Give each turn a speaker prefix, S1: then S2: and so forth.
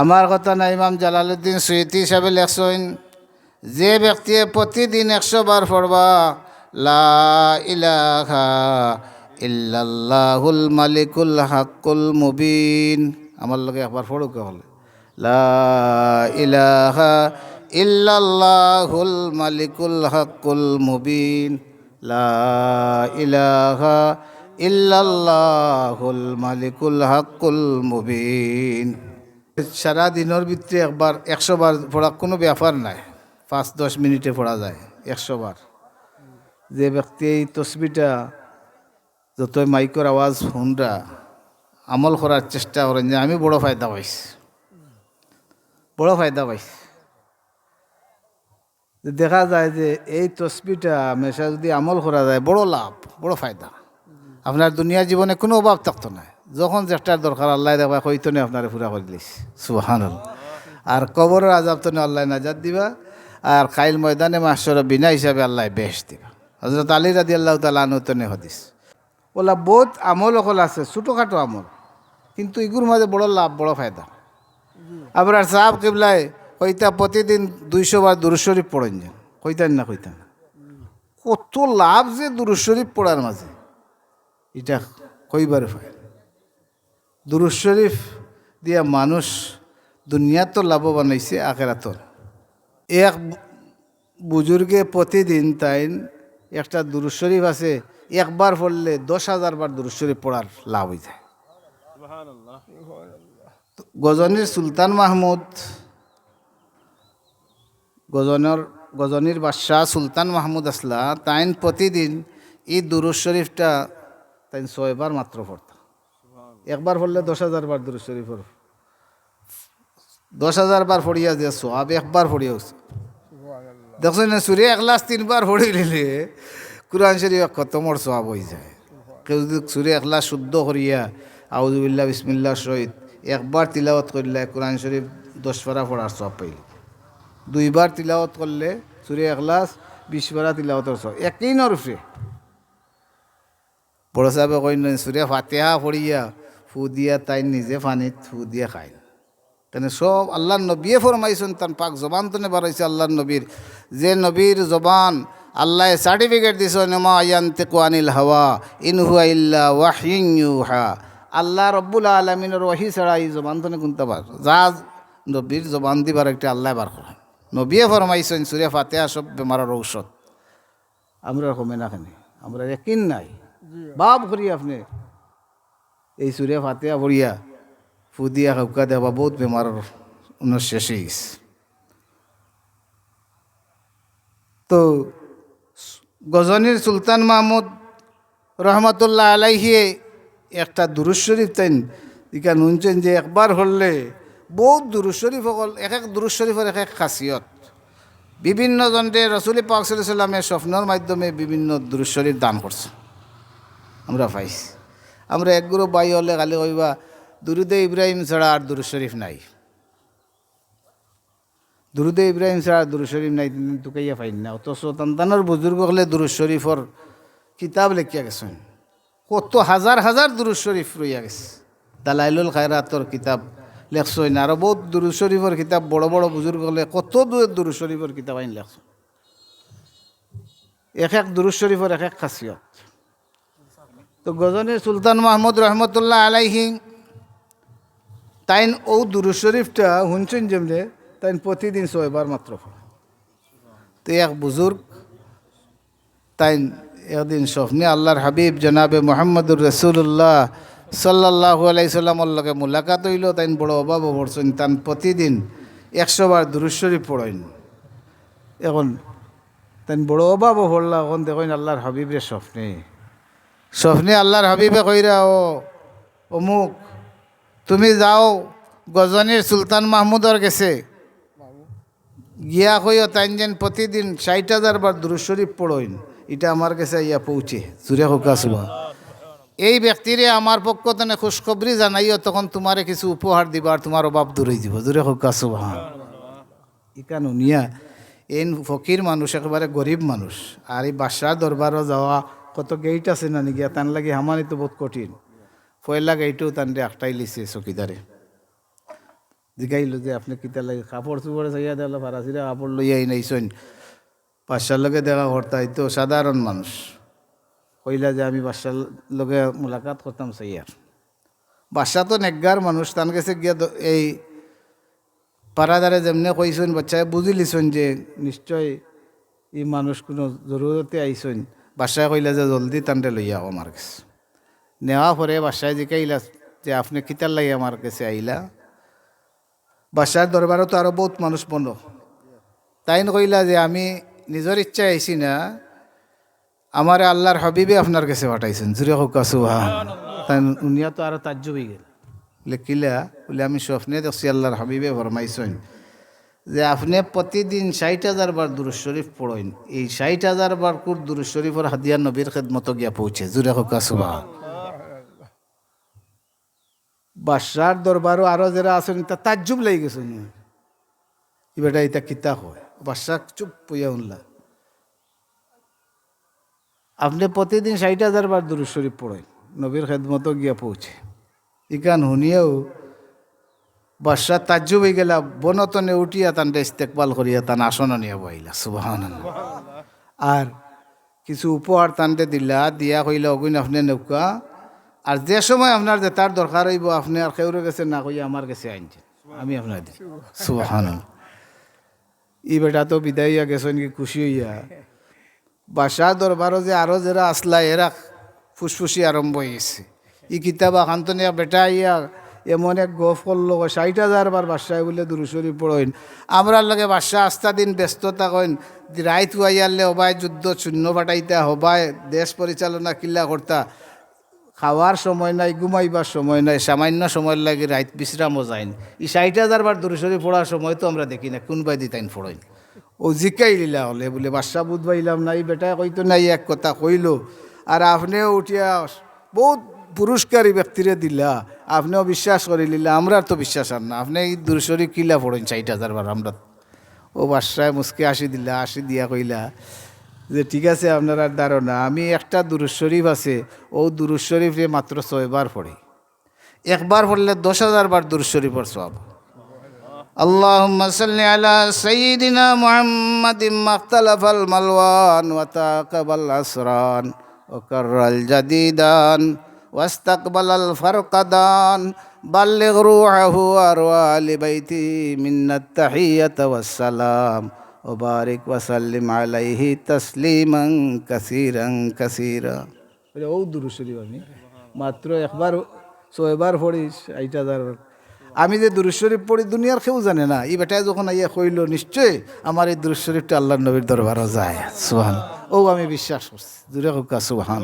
S1: আমার কথা না ইমাম জালালুদ্দিন সুইতি হিসাবে লেখছেন, যে ব্যক্তিয়ে প্রতিদিন একশো বার পড়বা, লা ইল্লাল্লাহুল মালিকুল হাক্কুল মুবিন। আমার লগে একবার পড়ুক হলে লা ইল্লাল্লাহুল মালিকুল হাক্কুল মুবিন। লা ইল্লাল্লাহুল মালিকুল হাক্কুল মুবিন। সারা দিনের ভিতরে একবার, একশো বার পড়া কোনো ব্যাপার নাই। পাঁচ, দশ মিনিটে পড়া যায়, একশো বার। যে ব্যক্তি এই তসবিটা যতই মাইকর আওয়াজ শুনরা, আমল করার চেষ্টা করেন যে আমি বড় ফায়দা পাইছি। বড় ফায়দা পাইছি। দেখা যায় যে এই তসবিটা মেশা যদি আমল করা যায়, বড় লাভ, বড় ফায়দা। আপনার দুনিয়া জীবনে কোনো অভাব থাকতো না। যখন যেটার দরকার, আল্লাহ দেবা কইতনে আপনার পুরা করে দিস সুহান আর কবরের আজাব তো আল্লাহ নাজাদ দিবা, আর খাইল ময়দানে মাসর বিনা হিসাবে আল্লাহ বেশ দিবা। হজরত আলী রাদি আল্লাহ তালা আনুতনে হদিস। ওলা বহুত আমল অকল আছে, ছোটোখাটো আমল, কিন্তু এগুর মাঝে বড় লাভ, বড় ফায়দা। আবার সাহাব কেবলায় কইতা প্রতিদিন দুইশো বার দুরুশরীফ পড়েন যেন, কইতেন না কইতেন। কত লাভ যে দুরুশরীফ পড়ার মাঝে, এটা কইবার হয় দুরুজ শরীফ দিয়া মানুষ দুনিয়া তো লাভবান হয়েছে আখেরাতর এক বুজুর্গে প্রতিদিন তাই একটা দুরুজ শরীফ আছে একবার পড়লে দশ হাজার বার দুরুজ শরীফ পড়ার লাভ হয়ে যায় গজনীর সুলতান মাহমুদ গজনের গজনীর বাদশাহ সুলতান মাহমুদ আসলা তাইন প্রতিদিন এই দুরুজ শরীফটা তাই ছয়বার মাত্র পড়ত একবার পড়লে দশ হাজার বার দুরুজ শরীফ। দশ হাজার বার পড়িয়া যে সোয়াব একবার পড়িয়া উঠছে দেখছেন না সুরে এক লাখ তিনবার পড়ি নিলে কোরআন শরীফ খতমর সোয়াব হয়ে যায়। কেউ যদি সুরে এক লাখ শুদ্ধ করিয়া আউজুবিল্লা বিসমিল্লা সহিত একবার তিলাওয়াত করলে কোরআন শরীফ দশ পারা পড়ার সব পাইল। দুইবার তিলাওয়াত করলে সুরে এখলাস বিশ পারা তিলাওয়াতর সব একই নরফে। বড় সাহেবে কইন সুরে ফাতেহা পড়িয়া ফু দিয়া তাই নিজে পানিত ফু দিয়া খায় কেন সব আল্লাহর নবীয়ে ফরমাইছেন তার পাক জবান তনে বাড়াইছে আল্লাহর নবীর যে নবীর জবান আল্লাহ সার্টিফিকেট দিছ নমা আয়ান্তে কোয়ানিল হাওয়া ইনহুয়া ইল্লা ওয়াহিং ইউহা। আল্লাহ রব্বুল আলমিনের ওয়াহি ছাড়া এই জবান তনে গুনতে পার যা নবীর জবান দিবার একটা আল্লাহ বার করা নবীয়ে ফরমাইছেন সুরে ফাতেহা সব বেমারের ঔষধ। আমরা কমে না আমরা একিন নাই। বাপ করি আপনি এই সুরে ফাতিয়া ভরিয়া ফুদিয়া হাউকা দেওয়া বহুত বেমার শেষ গেছে তো গজনীর সুলতান মাহমুদ রহমতুল্লাহ আলাইহিয়ে একটা দুরুজ শরীফ তাইন, ইকা নুনছেন যে একবার হলে বহুত দুরুজ শরীফ সকল এক এক দুরুজ শরীফের এক এক খাসিয়ত বিভিন্ন জনরে রসুল পাক সাল্লামের স্বপ্নর মাধ্যমে বিভিন্ন দুরুজ শরীফ দান করছে আমরা পাইছি। আমরা এক গ্রুপ বাই হলে খালি কইবা, দুরুদে ইব্রাহিম ছাড়া আর দুরুদ শরীফ নাই। দুরুদে ইব্রাহিম ছাড়া দুরুদ শরীফ নাই তুমি টুকাইয়া পাইন না। অথচ তান্তানোর বুজুর্গ হলে দুরুদ শরীফর কিতাব লেখিয়া গেছেন। কত হাজার হাজার দুরুদ শরীফ রইয়া গেছে। দালাইলুল খায়রাতর কিতাব লেখছেন আরও বহুত দুরুদ শরীফর কিতাব, বড় বড় বুজুর্গ হলে কত দুরুদ শরীফর কিতাব আইন লেখছেন। এক এক দুরুদ শরীফর এক এক খাসিয়ত তো গজনীর সুলতান মাহমুদ রহমতুল্লাহ আলাইহি তাইন ও দুরুদ শরীফটা শুনছেন যেমনে, তাইন প্রতিদিন ছয়বার মাত্র পড়ে। তো এক বুজুর্গ তাইন একদিন স্বপ্নে আল্লাহর হাবিব জনাবে মোহাম্মদুর রসুল্লাহ সাল্লাহ লগে মুলাকাত হইল, তাইন বড় অভাব পড়ছেন তান প্রতিদিন দুরুদ শরীফ পড়েন। এখন তাইন বড় অভাব পড়লা এখন দেখেন আল্লাহর হাবিবের স্বপ্নে। স্বপ্নে আল্লাহর হাবিবে কইরা ও অমুক, তুমি যাও গজনীর সুলতান মাহমুদর গেছে। গিয়া কইও, তাইন যেন প্রতিদিন ষাট হাজার বার দুরুশরীফ পড়ইন এটা আমার কাছে ইয়া পৌঁছে জুড়ে হোকা সুবা এই ব্যক্তিরে আমার পক্ষ তেনে খুশখবরি জানাইও তখন তোমারে কিছু উপহার দিবার তোমার অভাব দূরে দিব জুড়ে হোকা সুবা ইকান উনিয়া এন ফকির মানুষ একেবারে গরিব মানুষ আর এই বাদশাহ দরবারও যাওয়া কত গেইট আছে না নাকি তান লাগে হামানি তো বহুত কঠিন। পয়লা গেইটও তান একটাই লিছে চকিদারে। জিগাইল যে আপনি কিতা লাগে, কাপড় চুপড়ে চাইয়া দিল ফারাসিরা কাপড় লইয়াই নাইছেন বাদশার লগে দেখা করতাই তো সাধারণ মানুষ। কইলা যে আমি বাদশার লগে মোলাকাত করতাম চাইয়ার বাদশা তো নেকগার মানুষ, তান কাছে গিয়া এই পাড়াদারে যেমনে কইছেন বাচ্চায় বুঝি যে নিশ্চয় ই মানুষ কোনো জরুরতে আইসেন বাসায় কইলা যে জলদি তান্ডে লইয়া আমার কাছে। নেওয়া পরে বাসায় জিকাইলা যে আপনি কিতার লাগে আমার কাছে আইলা। বাসার দরবারও তো আরও বহুত মানুষ বন্ধ তাই কইলা যে আমি নিজের ইচ্ছা আইছি না, আমার আল্লাহর হাবিবে আপনার কাছে পাঠাইছেন। জুড়ে হোক সুহা তাই উনিয়া তো আরও তাজ্জুবই গেল। লেখিলা বলে আমি স্বপ্নে দেখছি আল্লাহর হাবিবে ফরমাইছেন। যে আপনি প্রতিদিন ষাট হাজার বার দুরুজ শরীফ পড়েন, এই ষাট হাজার বার কুর দুরুজ শরীফের হাদিয়া নবীর খেদমত গিয়া পৌঁছে। জুড়ে হোক সুহা বাদশার দরবারও আরও যারা আছেন, তা তাজ্জুব লাগি গেছে এবারটা এটা কিতা হয় বাদশাহ চুপ পইয়া উনলা। আপনি প্রতিদিন ষাট হাজার বার দুরুজ শরীফ পড়েন, নবীর খেদমত গিয়া পৌঁছে। ইকান শুনিয়াও বাদশাহ তাজ্জুব হয়ে গেলা বনতনে উঠিয়া তানটা ইস্তেকবাল করিয়া তান আসন নিয়ে বইলা সুবাহান আর কিছু উপহার তানতে দিলা, দিয়া কইলা, অগুন আপনি নৌকা, আর যে সময় আপনার যে তার দরকার হইব, আপনি আর কেউরে গেছে না কইয়া আমার কাছে আনছেন, আমি আপনার দিই। সুবাহান ই বেটা তো বিদায় হইয়া গেছেন কি খুশি হইয়া। বাসা দরবারও যে আরও যারা আসলা, এরা ফুসফুসি আরম্ভ হয়েছে ই কিতাব আখান্তনিয়া বেটা ইয়া এমন এক গফ করল ষাট হাজার বার বাসায় বলে দুরুশরী পড়ইন। আমরার লগে বাসা আস্তা দিন, ব্যস্ততা কইন। রাইত হুয়াইয়ালে হবায় যুদ্ধ শূন্য ফাটাইতা হবায় দেশ পরিচালনা কিল্লা করতা। খাওয়ার সময় নাই, ঘুমাইবার সময় নাই, সামান্য সময় লাগে রাইত বিশ্রামও যায়নি। এই ষাট হাজার বার দূরসরি পড়ার সময় তো আমরা দেখি না কোনবাই দিতাইন ফোড়ইন ও জিকাই লিলা হলে বলে বাদশা বুধ পাইলাম নাই বেটা কইতো নাই, এক কথা কইল। আর আপনিও উঠিয়া, বহুত পুরস্কারী ব্যক্তিরে দিলা আপনিও বিশ্বাস করে লিলা আমরা তো বিশ্বাস আর না আপনি এই দূরসরি কিলা পড়েন ষাট হাজার বার আমরা ও বাসায় মুসকে আসি দিলা আসি দিয়া কইলা যে ঠিক আছে আপনার আর ধারণা আমি একটা দুরুজ শরীফ আছে ও দুরুজ শরীফে মাত্র ছয়বার পড়ি একবার পড়লে দশ হাজার বার দুরুজ শরীফর সব اللهم صل على سيدنا محمد ما اختلف الملوان وتاقب الأسران وكر الجديدان واستقبل الفرقدان بلغ روحه وأرواح لبيته منا التحية والسلام وبارك وسلم عليه تسليما كثيرا كثيرا ও দুরু শরীফ আমি মাত্র একবার ছয়বার পড়িস এইট হাজার আমি যে দুরুজ শরীফ পড়ি দুনিয়ার কেউ জানে না এই বেটায় যখন আইয়া কইল নিশ্চয় আমার এই দুরুজ শরীফটা আল্লাহ নবীর দরবারও যায় সুহান ও আমি বিশ্বাস করছি দূরে হোক সুহান